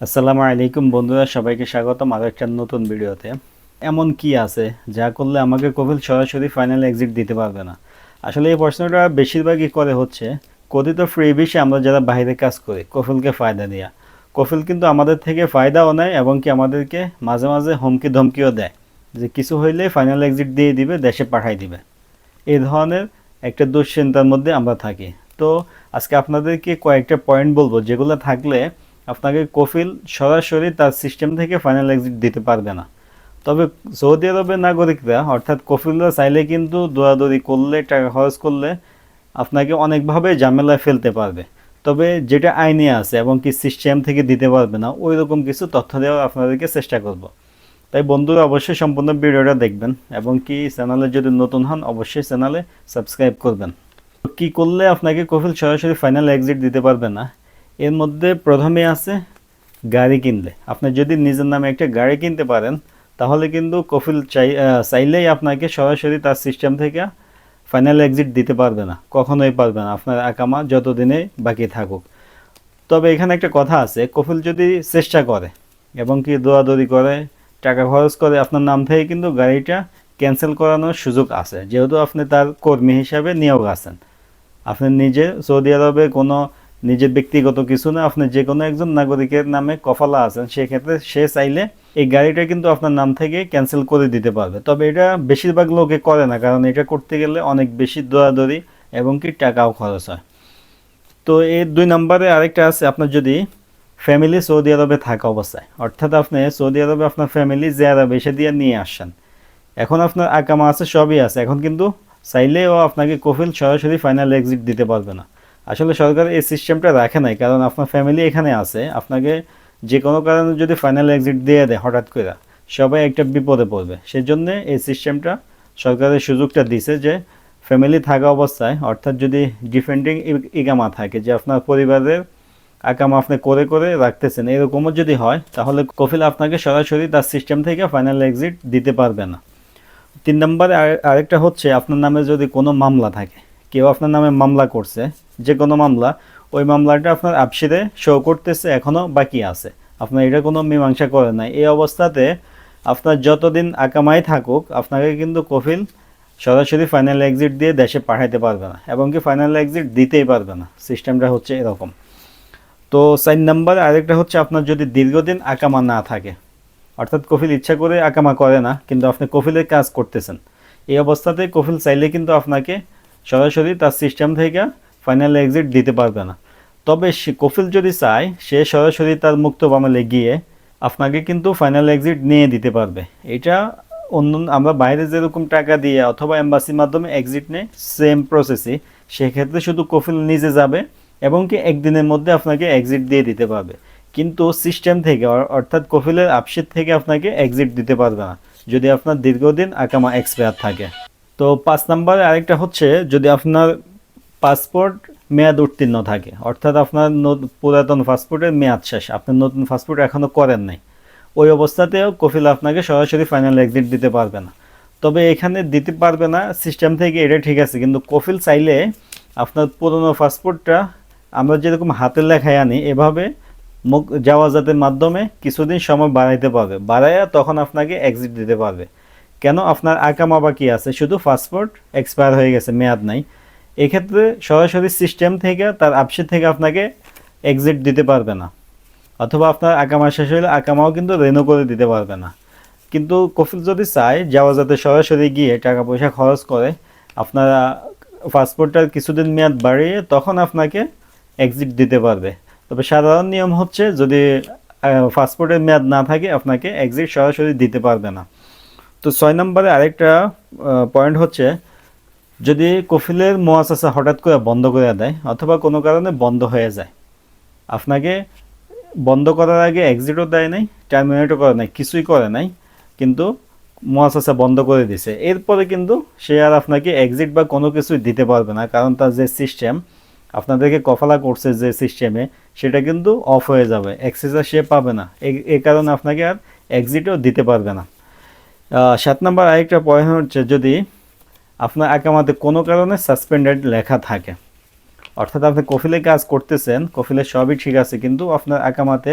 আসসালামু আলাইকুম বন্ধুরা, সবাইকে স্বাগতম আরও একটা নতুন ভিডিওতে। এমন কি আছে যা করলে আমাকে কপিল সরাসরি ফাইনাল এক্সিট দিতে পারবে না? আসলে এই প্রশ্নটা বেশিরভাগই করে হচ্ছে, কথিত ফ্রি বিষয়ে আমরা যারা বাইরে কাজ করি কফিলকে ফায়দা দেওয়া কফিল কিন্তু আমাদের থেকে ফায়দাও নেয় এবং কি আমাদেরকে মাঝে মাঝে হুমকি ধমকিও দেয়, যে কিছু হইলে ফাইনাল এক্সিট দিয়ে দিবে, দেশে পাঠাই দিবে। এই ধরনের একটা দুশ্চিন্তার মধ্যে আমরা থাকি। তো আজকে আপনাদেরকে কয়েকটা পয়েন্ট বলব, যেগুলো থাকলে আপনাকে কফিল সরাসরি তার সিস্টেম থেকে ফাইনাল এক্সিট দিতে পারবে না। তবে সৌদি আরবের নাগরিকরা, অর্থাৎ কফিলরা চাইলে কিন্তু দৌড়াদৌড়ি করলে, টাকা খরচ করলে আপনাকে অনেকভাবে ঝামেলায় ফেলতে পারবে। তবে যেটা আইনে আছে এবং কি সিস্টেম থেকে দিতে পারবে না ওই রকম কিছু তথ্য দেওয়ার আপনাদেরকে চেষ্টা করব। তাই বন্ধুরা অবশ্যই সম্পূর্ণ ভিডিওটা দেখবেন এবং কি চ্যানেলে যদি নতুন হন, অবশ্যই চ্যানেলে সাবস্ক্রাইব করবেন। কি করলে আপনাকে কফিল সরাসরি ফাইনাল এক্সিট দিতে পারবে না? এর মধ্যে প্রথমে আছে গাড়ি কিনলে। আপনি যদি নিজের নামে একটা গাড়ি কিনতে পারেন, তাহলে কিন্তু কফিল চাই চাইলেই আপনাকে সরাসরি তার সিস্টেম থেকে ফাইনাল এক্সিট দিতে পারবে না, কখনোই পারবে না। আপনার আকামা যতদিনে বাকি থাকুক। তবে এখানে একটা কথা আছে, কফিল যদি চেষ্টা করে এবং কি দৌড়াদৌড়ি করে, টাকা খরচ করে, আপনার নাম থেকে কিন্তু গাড়িটা ক্যান্সেল করানোর সুযোগ আছে। যেহেতু আপনি তার কর্মী হিসাবে নিয়োগ আছেন। আপনি নিজে সৌদি আরবে কোনো নিজের ব্যক্তিগত কিছু না, আপনি যে কোনো একজন নাগরিকের নামে কফালা আছেন, সেক্ষেত্রে সে চাইলে এই গাড়িটা কিন্তু আপনার নাম থেকে ক্যান্সেল করে দিতে পারবে। তবে এটা বেশিরভাগ লোকে করে না, কারণ এটা করতে গেলে অনেক বেশি দৌড়াদৌড়ি এবং কি টাকাও খরচ হয়। তো এই দুই নম্বরে আরেকটা আছে, আপনার যদি ফ্যামিলি সৌদি আরবে থাকা অবস্থায়, অর্থাৎ আপনি সৌদি আরবে আপনার ফ্যামিলি যে আরবে এসে দিয়ে নিয়ে আসছেন এখন আপনার আকামা আছে, সবই আছে। এখন কিন্তু চাইলেও আপনাকে কফিল সরাসরি ফাইনাল এক্সিট দিতে পারবে না। আসলে সরকার এই সিস্টেমটা রাখে নাই, কারণ আপনার ফ্যামিলি এখানে আছে। আপনাকে যে কোনো কারণে যদি ফাইনাল এক্সিট দিয়ে দেয় হঠাৎ করে, সবাই একটা বিপদে পড়বে। সেজন্য এই সিস্টেমটা সরকারের সুযোগটা দিছে যে ফ্যামিলি থাকা অবস্থায়, অর্থাৎ যদি ডিফেন্ডিং ইকামা থাকে, যে আপনার পরিবারের আকামা আপনি করে করে রাখতেছেন, এরকমও যদি হয়, তাহলে কফিল আপনাকে সরাসরি তার সিস্টেম থেকে ফাইনাল এক্সিট দিতে পারবে না। তিন নম্বরে আর- আরেকটা হচ্ছে, আপনার নামে যদি কোনো মামলা থাকে কেউ আপনার নামে মামলা করছে, যে কোনো মামলা, ওই মামলাটা আপনার আপসিরে শো করতেছে এখনও বাকি আছে। আপনার এটা কোনো মীমাংসা করে নাই। এই অবস্থাতে আপনার যতদিন আকামাই থাকুক, আপনাকে কিন্তু কফিল সরাসরি ফাইনাল এক্সিট দিয়ে দেশে পাঠাইতে পারবে না এবং কি ফাইনাল এক্সিট দিতেই পারবে না। সিস্টেমটা হচ্ছে এরকম। তো সাইন নাম্বার আরেকটা হচ্ছে আপনার যদি দীর্ঘদিন আকামা না থাকে, অর্থাৎ কফিল ইচ্ছা করে আকামা করে না, কিন্তু আপনি কফিলের কাজ করতেছেন, এই অবস্থাতে কফিল চাইলে কিন্তু আপনাকে সরাসরি তার সিস্টেম থেকে ফাইনাল এক্সিট দিতে পারবে না। তবে কফিল যদি চায়, সে সরাসরি তার মুক্ত বামেলে গিয়ে আপনাকে কিন্তু ফাইনাল এক্সিট নিয়ে দিতে পারবে। এটা অন্য, আমরা বাইরে যেরকম টাকা দিয়ে অথবা এম্বাসির মাধ্যমে এক্সিট নেই সেম প্রসেসই সেক্ষেত্রে শুধু কফিল নিজে যাবে এবং কি একদিনের মধ্যে আপনাকে এক্সিট দিয়ে দিতে পারবে। কিন্তু সিস্টেম থেকে অর- অর্থাৎ কফিলের আপশিট থেকে আপনাকে এক্সিট দিতে পারবে না, যদি আপনার দীর্ঘদিন আকামা এক্সপায়ার থাকে। তো পাঁচ নম্বরে আরেকটা হচ্ছে যদি আপনার পাসপোর্ট মেয়াদ উত্তীর্ণ থাকে, অর্থাৎ আপনার পুরাতন পাসপোর্টের মেয়াদ শেষ, আপনি নতুন পাসপোর্ট এখনও করেন নাই, ওই অবস্থাতেও কফিল আপনাকে সরাসরি ফাইনাল এক্সিট দিতে পারবে না। তবে এখানে দিতে পারবে না সিস্টেম থেকে এটা ঠিক আছে, কিন্তু কফিল চাইলে আপনার পুরনো পাসপোর্টটা আমরা যেরকম হাতের লেখায় আনি, এভাবে মুখ যাওয়া যাওয়াজাতের মাধ্যমে কিছুদিন সময় বাড়াইতে পারবে, বাড়াইয়া তখন আপনাকে এক্সিট দিতে পারবে। কেন আপনার আঁকা আকামা বাকি আছে? শুধু পাসপোর্ট এক্সপায়ার হয়ে গেছে, মেয়াদ নাই। এক্ষেত্রে সরাসরি সিস্টেম থেকে, তার আপসেট থেকে আপনাকে এক্সিট দিতে পারবে না। অথবা আপনার আকামা শেষ হলে আকামাও কিন্তু রেনো করে দিতে পারবে না। কিন্তু কফিল যদি চায়, যাওয়া যাতে সরাসরি গিয়ে টাকা পয়সা খরচ করে, আপনারা পাসপোর্টটার কিছুদিন মেয়াদ বাড়িয়ে তখন আপনাকে এক্সিট দিতে পারবে। তবে সাধারণ নিয়ম হচ্ছে, যদি পাসপোর্টের মেয়াদ না থাকে, আপনাকে এক্সিট সরাসরি দিতে পারবে না। তো ছয় নম্বরে আরেকটা পয়েন্ট হচ্ছে, যদি কফিলের মোয়াসাসা হঠাৎ করে বন্ধ করে দেয় অথবা কোনো কারণে বন্ধ হয়ে যায়, আপনাকে বন্ধ করার আগে এক্সিটও দেয় নাই টার্মিনেটও করে নাই, কিছুই করে নাই, কিন্তু মোয়াসাসা বন্ধ করে দিছে। এরপরে কিন্তু সে আর আপনাকে এক্সিট বা কোনো কিছুই দিতে পারবে না, কারণ তার যে সিস্টেম আপনাদেরকে কফালা করছে যে সিস্টেমে সেটা কিন্তু অফ হয়ে যাবে অ্যাক্সেসটা সে পাবে না। এ- কারণে আপনাকে আর এক্সিটও দিতে পারবে না। সাত নম্বর আরেকটা পয়েন্ট হচ্ছে যদি আপনার আকামাতে কোনো কারণে সাসপেন্ডেড লেখা থাকে। অর্থাৎ আপনি কফিলে কাজ করতেছেন, কফিলে সবই ঠিক আছে, কিন্তু আপনার আকামাতে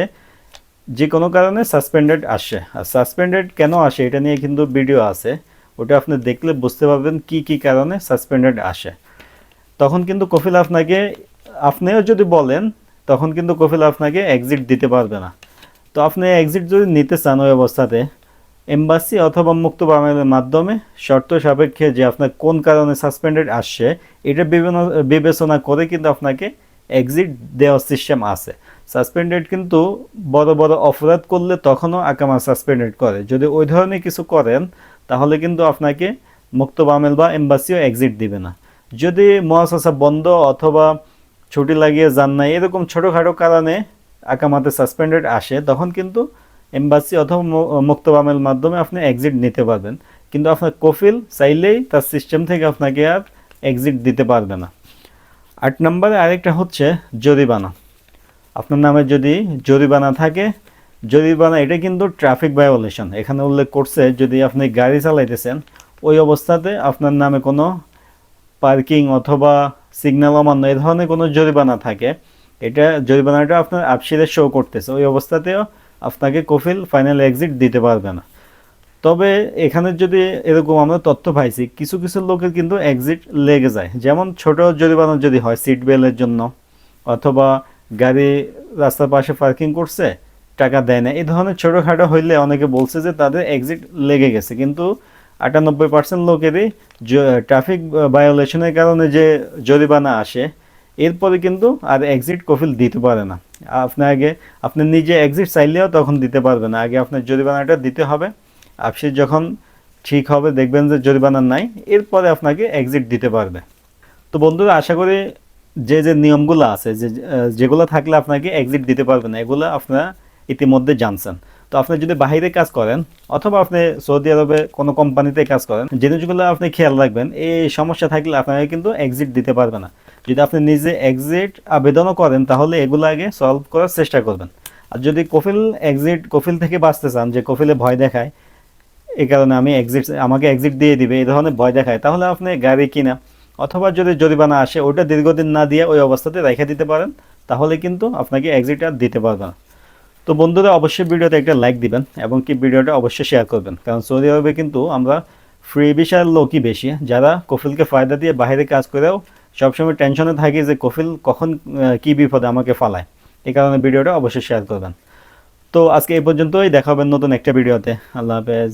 যে কোনো কারণে সাসপেন্ডেড আসে। আর সাসপেন্ডেড কেন আসে এটা নিয়ে কিন্তু ভিডিও আছে। ওটা আপনি দেখলে বুঝতে পারবেন কি কি কারণে সাসপেন্ডেড আসে। তখন কিন্তু কফিল আপনাকে, আপনিও যদি বলেন, তখন কিন্তু কফিল আপনাকে এক্সিট দিতে পারবে না। তো আপনি এক্সিট যদি নিতে চান ওই অবস্থাতে এম্বাসি অথবা মুক্ত বামেলের মাধ্যমে শর্ত সাপেক্ষে যে আপনার কোন কারণে সাসপেন্ডেড আসছে, এটা বিভিন্ন বিবেচনা করে কিন্তু আপনাকে এক্সিট দেওয়ার সিস্টেম আছে। সাসপেন্ডেড কিন্তু বড় বড় অপরাধ করলে তখনও আকামা সাসপেন্ডেড করে। যদি ওই ধরনের কিছু করেন, তাহলে কিন্তু আপনাকে মুক্ত বামেল বা এম্বাসিও এক্সিট দিবে না। যদি মহাশাসা বন্ধ অথবা ছুটি লাগিয়ে যান না, এরকম ছোটোখাটো কারণে আকামাতে সাসপেন্ডেড আসে, তখন কিন্তু এম্বাসি অথবা মু- মুক্ত মাধ্যমে আপনি এক্সিট নিতে পারবেন। কিন্তু আপনার কফিল চাইলেই তার সিস্টেম থেকে আপনাকে আর এক্সিট দিতে পারবে না। আট নম্বরে আরেকটা হচ্ছে জরিমানা। আপনার নামে যদি জরিমানা থাকে, জরিমানা এটা কিন্তু ট্রাফিক ভায়োলেশন এখানে উল্লেখ করছে যদি আপনি গাড়ি চালাইতেছেন, ওই অবস্থাতে আপনার নামে কোনো পার্কিং অথবা সিগন্যাল অমান্য এ ধরনের কোনো জরিমানা থাকে। এটা জরিমানাটা আপনার আপসিরে শো করতেছে। ওই অবস্থাতেও আপনাকে কফিল ফাইনাল এক্সিট দিতে পারবে না। তবে এখানে যদি এরকম আমরা তথ্য পাইছি, কিছু কিছু লোকের কিন্তু এক্সিট লেগে যায়। যেমন ছোট জরিমানা যদি হয় সিট বেলের জন্য, অথবা গাড়ি রাস্তার পাশে পার্কিং করছে, টাকা দেয় না। এই ধরনের ছোটোখাটো হইলে অনেকে বলছে যে তাদের এক্সিট লেগে গেছে। কিন্তু আটানব্বই পার্সেন্ট লোকেরই ট্রাফিক ভায়োলেশনের কারণে যে জরিমানা আসে, এরপরে কিন্তু আর এক্সিট কফিল দিতে পারে না। আপনি আগে আপনি নিজে এক্সিট চাইলেও তখন দিতে পারবে না। আগে আপনার জরিমানাটা দিতে হবে। আপনি যখন ঠিক হবে, দেখবেন যে জরিমানা নাই, এরপরে আপনাকে এক্সিট দিতে পারবে। তো বন্ধুরা, আশা করি যে যে নিয়মগুলো আছে, যে, যেগুলো থাকলে আপনাকে এক্সিট দিতে পারবে না, এগুলো আপনারা ইতিমধ্যে জানছেন। তো আপনি যদি বাইরে কাজ করেন, অথবা আপনি সৌদি আরবে কোনো কোম্পানিতে কাজ করেন, জিনিসগুলো আপনি খেয়াল রাখবেন, এই সমস্যা থাকলে আপনাকে কিন্তু এক্সিট দিতে পারবে না। যদি আপনি নিজে এক্সিট আবেদনও করেন, তাহলে এগুলো আগে সলভ করার চেষ্টা করবেন। আর যদি কফিল এক্সিট কফিল থেকে বাঁচতে চান, যে কফিলে ভয় দেখায়, এই কারণে আমি এক্সিট আমাকে এক্সিট দিয়ে দিবে, এই ধরনের ভয় দেখায়, তাহলে আপনি গাড়ি কিনা, অথবা যদি জরিমানা আসে, ওটা দীর্ঘদিন না দিয়ে ওই অবস্থাতে রেখে দিতে পারেন, তাহলে কিন্তু আপনাকে এক্সিট আর দিতে পারবে না। তো বন্ধুরা, অবশ্যই ভিডিওতে একটা লাইক দিবেন, এবং কি ভিডিওটা অবশ্যই শেয়ার করবেন। কারণ সৌদি আরবে কিন্তু আমরা ফ্রি ভিসার লোকই বেশি, যারা কফিলকে ফায়দা দিয়ে বাইরে কাজ করেও সবসময় টেনশনে থাকি যে কফিল কখন কি বিপদে আমাকে ফালায়। এই কারণে ভিডিওটা অবশ্যই শেয়ার করবেন। তো আজকে এই পর্যন্তই দেখাবেন নতুন একটা ভিডিওতে। আল্লাহ হাফেজ।